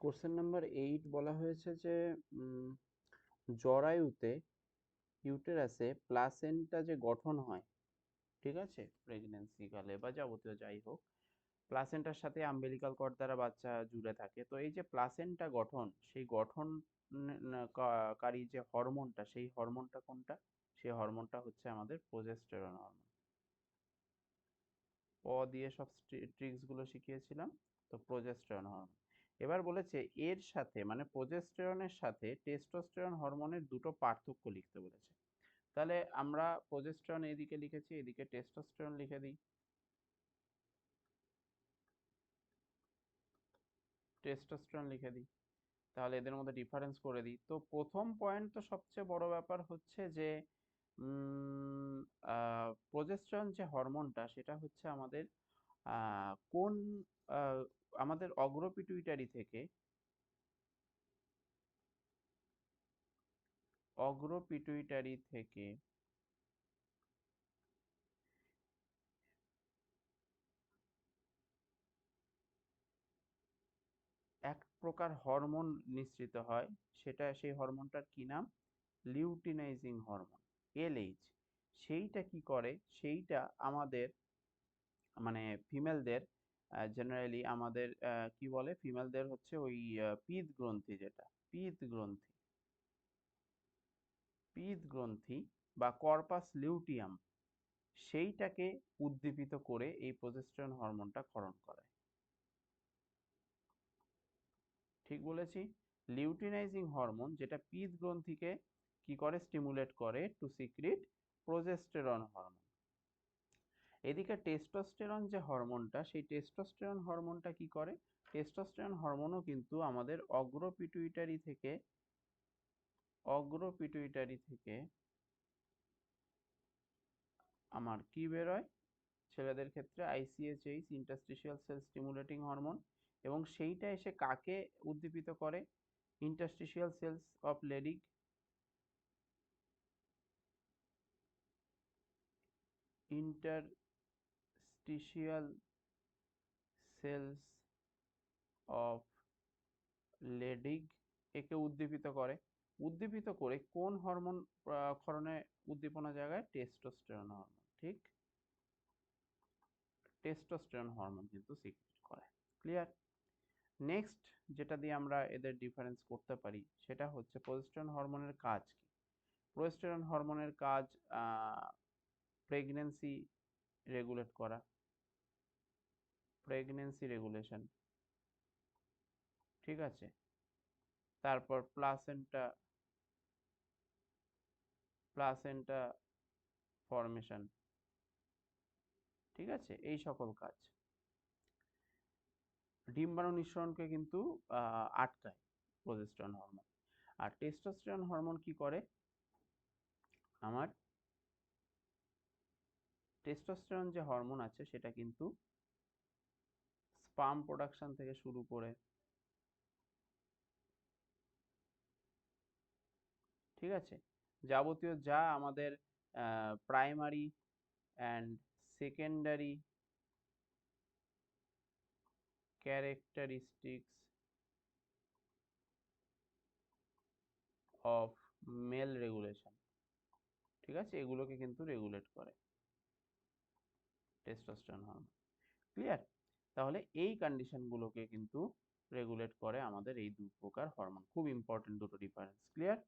Question number eight বলা হয়েছে যে জরায়ুতে ইউটেরাসে প্লাসেন্টা যে গঠন হয়, ঠিক আছে প্রেগনেন্সি কালে বা যাবতীয় যাই হোক প্লাসেন্টার সাথে আম্বেলিকাল কর্ড দ্বারা বাচ্চা জুড়ে থাকে। তো এই যে প্লাসেন্টা গঠন, সেই গঠন কারী যে হরমোনটা, সেই হরমোনটা কোনটা? সেই হরমোনটা হচ্ছে আমাদের প্রোজেস্টেরন হরমোন প দিয়ে সব ট্রিক্সগুলো শিখিয়েছিলাম, তো প্রোজেস্টেরন হরমোন এবার বলেছে এর সাথে মানে প্রোজেস্টেরনের সাথে টেস্টোস্টেরন হরমোনের দুটো পার্থক্য লিখতে বলেছে। তাহলে আমরা প্রোজেস্টেরন এদিকে লিখেছি, এদিকে টেস্টোস্টেরন লিখে দিই। টেস্টোস্টেরন লিখে দিই। তাহলে এদের মধ্যে ডিফারেন্স করে দিই। তো প্রথম পয়েন্ট তো সবচেয়ে বড় ব্যাপার হচ্ছে যে প্রোজেস্টেরন যে হরমোনটা সেটা হচ্ছে আমাদের কোন আমাদের অগ্রপিটুইটারি থেকে অগ্রপিটুইটারি থেকে এক প্রকার হরমোন নিঃসৃত হয়। সেটা, সেই হরমোনটার কি নাম? লিউটিনাইজিং হরমোন এলএইচ সেইটা কি করে? সেইটা আমাদের মানে ফিমেলদের জেনারেলি আমাদের কি বলে? ফিমেলদের হচ্ছে ওই পিত গ্রন্থি যেটা, পিত গ্রন্থি। পিত গ্রন্থি বা কর্পাস লিউটিয়াম সেইটাকে উদ্দীপিত করে এই প্রজেস্টেরন হরমোনটা ক্ষরণ করায় ঠিক বলেছি? লিউটিনাইজিং হরমোন যেটা পিত গ্রন্থিকে কি করে? স্টিমুলেট করে টু সিক্রিট প্রোজেস্টেরন হরমোন এদিকে টেস্টোস্টেরন যে হরমোনটা সেই টেস্টোস্টেরন হরমোনটা কি করে? টেস্টোস্টেরন হরমোনও কিন্তু আমাদের অগ্রপিটুইটারি থেকে অগ্রপিটুইটারি থেকে আমার কি বেরোয়? ছেলেদের ক্ষেত্রে ICHH interstitial cell stimulating hormone এবং সেইটা এসে কাকে উদ্দীপিত করে? Interstitial cells of Leydig interstitial cells of Leydig একে উদ্দীপিত করে। উদ্দীপিত করে কোন হরমোন ক্ষরণে উদ্দীপনা জায়গায়? টেস্টোস্টেরন হরমোন ঠিক? টেস্টোস্টেরন হরমোন কিন্তু সিক্রেট করে। ক্লিয়ার নেক্সট যেটা দিয়ে আমরা এদের ডিফারেন্স করতে পারি, সেটা হচ্ছে প্রোজেস্টেরন হরমোনের কাজ কি? প্রোজেস্টেরন হরমোনের কাজ প্রেগনেন্সি রেগুলেট করা। প্রেগনেন্সি রেগুলেশন ঠিক আছে? তারপর প্লাসেন্টা প্লাসেন্টা ফরমেশন ঠিক আছে? এই সকল কাজ। ডিম্বাণু নিঃসরণকে কিন্তু আটকায় প্রোজেস্টেরন হরমোন আর টেস্টোস্টেরন হরমোন কি করে? আমার টেস্টোস্টেরন যে হরমোন আছে, সেটা কিন্তু স্পাম প্রোডাকশন থেকে শুরু করে। ঠিক আছে? যাবতীয় যা আমাদের primary and secondary characteristics of male regulation, ঠিক আছে? এগুলোকে কিন্তু রেগুলেট করে। টেস্টোস্টেরন হরমোন ক্লিয়ার তাহলে এই কন্ডিশনগুলোকে কিন্তু রেগুলেট করে আমাদের এই দু প্রকার হরমোন খুব ইম্পর্টেন্ট দুটো ডিফারেন্স ক্লিয়ার